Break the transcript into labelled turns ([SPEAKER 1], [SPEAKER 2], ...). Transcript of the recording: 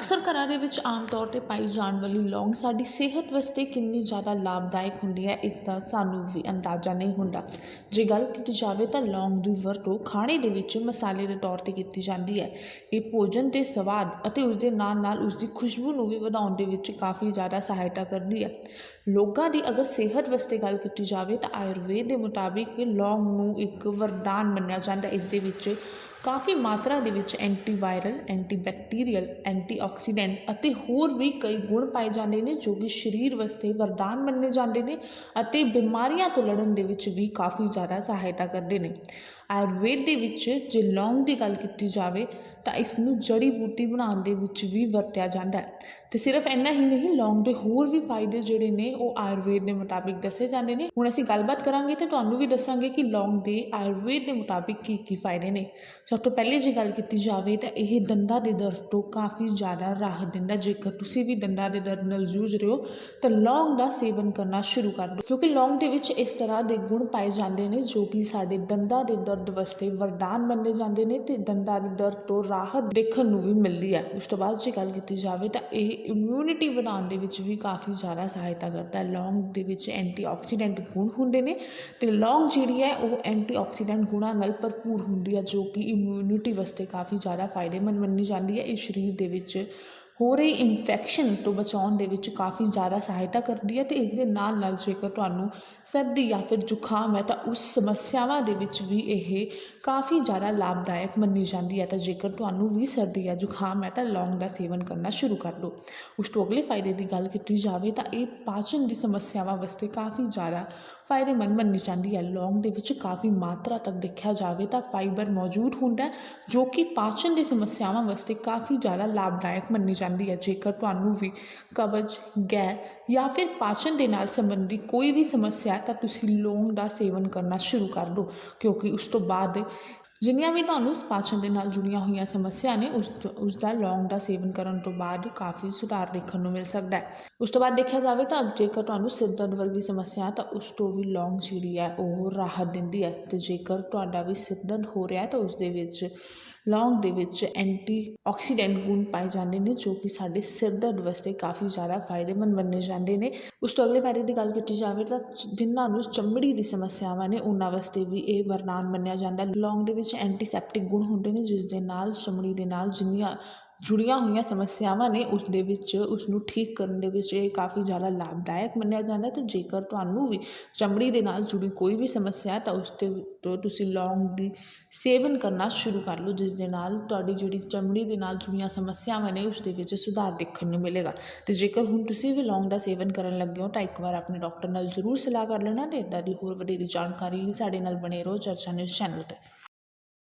[SPEAKER 1] ਅਕਸਰ ਘਰਾਂ ਦੇ ਵਿੱਚ ਆਮ ਤੌਰ ਤੇ ਪਾਈ ਜਾਣ ਵਾਲੀ ਲੌਂਗ ਸਾਡੀ ਸਿਹਤ ਵਾਸਤੇ ਕਿੰਨੀ ਜ਼ਿਆਦਾ ਲਾਭਦਾਇਕ ਹੁੰਦੀ ਹੈ, ਇਸ ਦਾ ਸਾਨੂੰ ਵੀ ਅੰਦਾਜ਼ਾ ਨਹੀਂ ਹੁੰਦਾ। ਜੇ ਗੱਲ ਕੀਤੀ ਜਾਵੇ ਤਾਂ ਲੌਂਗ ਦੀ ਵਰਤੋਂ ਖਾਣੇ ਦੇ ਵਿੱਚ ਮਸਾਲੇ ਦੇ ਤੌਰ ਤੇ ਕੀਤੀ ਜਾਂਦੀ ਹੈ। ਇਹ ਭੋਜਨ ਦੇ ਸਵਾਦ ਅਤੇ ਉਸ ਦੇ ਨਾਲ ਨਾਲ ਉਸ ਦੀ ਖੁਸ਼ਬੂ ਨੂੰ ਵੀ ਵਧਾਉਣ ਦੇ ਵਿੱਚ ਕਾਫੀ ਜ਼ਿਆਦਾ ਸਹਾਇਤਾ ਕਰਦੀ ਹੈ। ਲੋਕਾਂ ਦੀ ਅਗਰ ਸਿਹਤ ਵਾਸਤੇ ਗੱਲ ਕੀਤੀ ਜਾਵੇ ਤਾਂ ਆਯੁਰਵੇਦ ਦੇ ਮੁਤਾਬਿਕ ਲੌਂਗ ਨੂੰ ਇੱਕ ਵਰਦਾਨ ਮੰਨਿਆ ਜਾਂਦਾ ਇਸ ਦੇ ਵਿੱਚ ਕਾਫੀ ਮਾਤਰਾ ਦੇ ਵਿੱਚ ਐਂਟੀਵਾਇਰਲ ਐਂਟੀਬੈਕਟੀਰੀਅਲ ਐਂਟੀਆਕਸੀਡੈਂਟ ਅਤੇ ਹੋਰ ਵੀ ਕਈ ਗੁਣ ਪਾਏ ਜਾਂਦੇ ਨੇ ਜੋ ਕਿ ਸਰੀਰ ਵਾਸਤੇ ਵਰਦਾਨ ਮੰਨੇ ਜਾਂਦੇ ਨੇ ਅਤੇ ਬਿਮਾਰੀਆਂ ਤੋਂ ਲੜਨ ਦੇ ਵਿੱਚ ਵੀ ਕਾਫੀ ਜ਼ਿਆਦਾ ਸਹਾਇਤਾ ਕਰਦੇ ਨੇ। ਆਯੁਰਵੇਦ ਦੇ ਵਿੱਚ ਜੇ ਲੌਂਗ ਦੀ ਗੱਲ ਕੀਤੀ ਜਾਵੇ ਤਾਂ ਇਸ ਨੂੰ ਜੜੀ ਬੂਟੀ ਬਣਾਉਣ ਦੇ ਵਿੱਚ ਵੀ ਵਰਤਿਆ ਜਾਂਦਾ ਹੈ। ਤੇ ਸਿਰਫ ਇੰਨਾ ਹੀ ਨਹੀਂ, ਲੌਂਗ ਦੇ ਹੋਰ ਵੀ ਫਾਇਦੇ ਜਿਹੜੇ ਨੇ ਉਹ ਆਯੁਰਵੇਦ ਦੇ ਮੁਤਾਬਿਕ ਦੱਸੇ ਜਾਂਦੇ ਨੇ। ਹੁਣ ਅਸੀਂ ਗੱਲਬਾਤ ਕਰਾਂਗੇ ਤੇ ਤੁਹਾਨੂੰ ਵੀ ਦੱਸਾਂਗੇ ਕਿ ਲੌਂਗ ਦੇ ਆਯੁਰਵੇਦ ਦੇ ਮੁਤਾਬਿਕ ਕੀ ਕੀ ਫਾਇਦੇ ਨੇ। ਸਭ ਤੋਂ ਪਹਿਲੇ ਜੇ ਗੱਲ ਕੀਤੀ ਜਾਵੇ ਤਾਂ ਇਹ ਦੰਦਾਂ ਦੇ ਦਰਦ ਤੋਂ ਕਾਫੀ ਜ਼ਿਆਦਾ ਰਾਹਤ ਦਿੰਦਾ। ਜੇਕਰ ਤੁਸੀਂ ਵੀ ਦੰਦਾਂ ਦੇ ਦਰਦ ਨਾਲ ਜੂਝ ਰਹੇ ਹੋ ਤਾਂ ਲੌਂਗ ਦਾ ਸੇਵਨ ਕਰਨਾ ਸ਼ੁਰੂ ਕਰ ਦਿਓ। ਕਿਉਂਕਿ ਲੌਂਗ ਦੇ ਵਿੱਚ ਇਸ ਤਰ੍ਹਾਂ ਦੇ ਗੁਣ ਪਾਏ ਜਾਂਦੇ ਨੇ ਜੋ ਕਿ ਸਾਡੇ ਦੰਦਾਂ ਦੇ ਦਰਦ ਵਾਸਤੇ ਵਰਦਾਨ ਮੰਨੇ ਜਾਂਦੇ ਨੇ ਤੇ ਦੰਦਾਂ ਦੀ ਦਰਦ ਤੋਂ ਰਾਹਤ ਦੇਖਣ ਨੂੰ ਵੀ ਮਿਲਦੀ ਹੈ। ਉਸ ਤੋਂ ਬਾਅਦ ਜੇ ਗੱਲ ਕੀਤੀ ਜਾਵੇ ਤਾਂ ਇਹ ਇਮਿਊਨਿਟੀ ਬਣਾਉਣ ਦੇ ਵਿੱਚ ਵੀ ਕਾਫੀ ਜ਼ਿਆਦਾ ਸਹਾਇਤਾ ਕਰਦਾ ਹੈ। ਲੌਂਗ ਦੇ ਵਿੱਚ ਐਂਟੀਆਕਸੀਡੈਂਟ ਗੁਣ ਹੁੰਦੇ ਨੇ ਤੇ ਲੌਂਗ ਜਿਹੜੀ ਹੈ ਉਹ ਐਂਟੀਆਕਸੀਡੈਂਟ ਗੁਣਾਂ ਨਾਲ ਭਰਪੂਰ ਹੁੰਦੀ ਹੈ ਜੋ ਕਿ ਇਮਿਊਨਿਟੀ ਵਾਸਤੇ ਕਾਫੀ ਜ਼ਿਆਦਾ ਫਾਇਦੇਮੰਦ ਮੰਨੀ ਜਾਂਦੀ ਹੈ। ਇਹ ਸਰੀਰ ਦੇ ਵਿੱਚ ਹੋ ਰਹੀ ਇਨਫੈਕਸ਼ਨ ਤੋਂ ਬਚਾਉਣ ਦੇ ਵਿੱਚ ਕਾਫੀ ਜ਼ਿਆਦਾ ਸਹਾਇਤਾ ਕਰਦੀ ਹੈ ਤੇ ਇਸ ਦੇ ਨਾਲ ਨਾਲ ਜੇਕਰ ਤੁਹਾਨੂੰ ਸਰਦੀ ਜਾਂ ਫਿਰ ਜ਼ੁਕਾਮ ਹੈ ਤਾਂ ਉਸ ਸਮੱਸਿਆਵਾਂ ਦੇ ਵਿੱਚ ਵੀ ਇਹ ਕਾਫੀ ਜ਼ਿਆਦਾ ਲਾਭਦਾਇਕ ਮੰਨੀ ਜਾਂਦੀ ਹੈ। ਤਾਂ ਜੇਕਰ ਤੁਹਾਨੂੰ ਵੀ ਸਰਦੀ ਜਾਂ ਜ਼ੁਕਾਮ ਹੈ ਤਾਂ ਲੌਂਗ ਦਾ ਸੇਵਨ ਕਰਨਾ ਸ਼ੁਰੂ ਕਰ ਦਿਓ। ਉਸ ਤੋਂ ਅਗਲੇ ਫਾਇਦੇ ਦੀ ਗੱਲ ਕੀਤੀ ਜਾਵੇ ਤਾਂ ਇਹ ਪਾਚਨ ਦੀ ਸਮੱਸਿਆਵਾਂ ਵਾਸਤੇ ਕਾਫੀ ਜ਼ਿਆਦਾ ਫਾਇਦੇਮੰਦ ਮੰਨੀ ਜਾਂਦੀ ਹੈ। ਲੌਂਗ ਦੇ ਵਿੱਚ ਕਾਫੀ ਮਾਤਰਾ ਤੱਕ ਦੇਖਿਆ ਜਾਵੇ ਤਾਂ ਫਾਈਬਰ ਮੌਜੂਦ ਹੁੰਦਾ ਜੋ ਕਿ ਪਾਚਨ ਦੀ ਸਮੱਸਿਆਵਾਂ ਵਾਸਤੇ ਕਾਫੀ ਜ਼ਿਆਦਾ ਲਾਭਦਾਇਕ ਮੰਨੀ ਜਾਂਦੀ ਹੈ। ਜੇਕਰ ਤੁਹਾਨੂੰ ਵੀ ਕਬਜ਼ ਗੈਸ ਜਾਂ ਫਿਰ ਪਾਚਨ ਦੇ ਨਾਲ ਸੰਬੰਧੀ ਕੋਈ ਵੀ ਸਮੱਸਿਆ ਹੈ, ਤਾਂ ਤੁਸੀਂ ਲੌਂਗ ਦਾ ਸੇਵਨ ਕਰਨਾ ਸ਼ੁਰੂ ਕਰ ਦਿਓ, ਕਿਉਂਕਿ ਉਸ ਤੋਂ ਬਾਅਦ ਜਿੰਨੀਆਂ ਵੀ ਤੁਹਾਨੂੰ ਪਾਚਨ ਦੇ ਨਾਲ ਜੁੜੀਆਂ ਹੋਈਆਂ ਸਮੱਸਿਆ ਨੇ, ਉਸ ਉਸ ਦਾ ਲੌਂਗ ਦਾ ਸੇਵਨ ਕਰਨ ਤੋਂ ਬਾਅਦ ਕਾਫੀ ਸੁਧਾਰ ਦੇਖਣ ਨੂੰ ਮਿਲ ਸਕਦਾ ਹੈ। ਉਸ ਤੋਂ ਬਾਅਦ ਦੇਖਿਆ ਜਾਵੇ ਤਾਂ ਜੇਕਰ ਤੁਹਾਨੂੰ ਸਿਰ ਦਰਦ ਵਰਗੀ ਸਮੱਸਿਆ ਹੈ, ਤਾਂ ਉਸ ਤੋਂ ਵੀ ਲੌਂਗ ਜਿਹੜੀ ਹੈ, ਉਹ ਰਾਹਤ ਦਿੰਦੀ ਹੈ। ਤੇ ਜੇਕਰ ਤੁਹਾਡਾ ਵੀ ਸਿਰ ਦਰਦ ਹੋ ਰਿਹਾ ਹੈ, ਤਾਂ ਉਸ ਦੇ ਵਿੱਚ ਲੌਂਗ ਦੇ ਵਿੱਚ ਐਂਟੀ ਆਕਸੀਡੈਂਟ ਗੁਣ ਪਾਏ ਜਾਂਦੇ ਨੇ, ਜੋ ਕਿ ਸਾਡੇ ਸਿਰ ਦਰਦ ਵਾਸਤੇ ਕਾਫੀ ਜ਼ਿਆਦਾ ਫਾਇਦੇਮੰਦ ਮੰਨੇ ਜਾਂਦੇ ਨੇ। ਉਸ ਤੋਂ ਅਗਲੇ ਫਾਇਦੇ ਦੀ ਗੱਲ ਕੀਤੀ ਜਾਵੇ ਤਾਂ ਜਿਨ੍ਹਾਂ ਨੂੰ ਚਮੜੀ ਦੀ ਸਮੱਸਿਆਵਾਂ ਨੇ, ਉਹਨਾਂ ਵਾਸਤੇ ਵੀ ਇਹ ਵਰਦਾਨ ਮੰਨਿਆ ਜਾਂਦਾ। ਲੌਂਗ ਦੇ ਵਿੱਚ ਐਂਟੀਸੈਪਟਿਕ ਗੁਣ ਹੁੰਦੇ ਨੇ, ਜਿਸ ਦੇ ਨਾਲ, ਚਮੜੀ ਦੇ ਨਾਲ ਜਿੰਨੀਆਂ ਜੁੜੀਆਂ ਹੋਈਆਂ ਸਮੱਸਿਆਵਾਂ ਨੇ ਉਸ ਦੇ ਵਿੱਚ, ਉਸ ਨੂੰ ਠੀਕ ਕਰਨ ਦੇ ਵਿੱਚ ਇਹ ਕਾਫੀ ਜ਼ਿਆਦਾ ਲਾਭਦਾਇਕ ਮੰਨਿਆ ਜਾਂਦਾ ਅਤੇ ਜੇਕਰ ਤੁਹਾਨੂੰ ਵੀ ਚਮੜੀ ਦੇ ਨਾਲ ਜੁੜੀ ਕੋਈ ਵੀ ਸਮੱਸਿਆ ਤਾਂ ਉਸ ਤੇ ਤੋਂ ਤੁਸੀਂ ਲੌਂਗ ਦੀ ਸੇਵਨ ਕਰਨਾ ਸ਼ੁਰੂ ਕਰ ਲਓ, ਜਿਸ ਦੇ ਨਾਲ ਤੁਹਾਡੀ ਜਿਹੜੀ ਚਮੜੀ ਦੇ ਨਾਲ ਜੁੜੀਆਂ ਸਮੱਸਿਆਵਾਂ ਨੇ ਉਸ ਦੇ ਵਿੱਚ ਸੁਧਾਰ ਦੇਖਣ ਨੂੰ ਮਿਲੇਗਾ। ਤੇ ਜੇਕਰ ਹੁਣ ਤੁਸੀਂ ਵੀ ਲੌਂਗ ਦਾ ਸੇਵਨ ਕਰਨ ਲੱਗੇ ਹੋ ਤਾਂ ਇੱਕ ਵਾਰ ਆਪਣੇ ਡਾਕਟਰ ਨਾਲ ਜ਼ਰੂਰ ਸਲਾਹ ਕਰ ਲੈਣਾ ਤੇ ਇੱਦਾਂ ਦੀ ਹੋਰ ਵਧੇਰੀ ਜਾਣਕਾਰੀ ਲਈ ਸਾਡੇ ਨਾਲ ਬਣੇ ਰਹੋ ਚਰਚਾ ਨਿਊਜ਼ ਚੈਨਲ ਤੇ।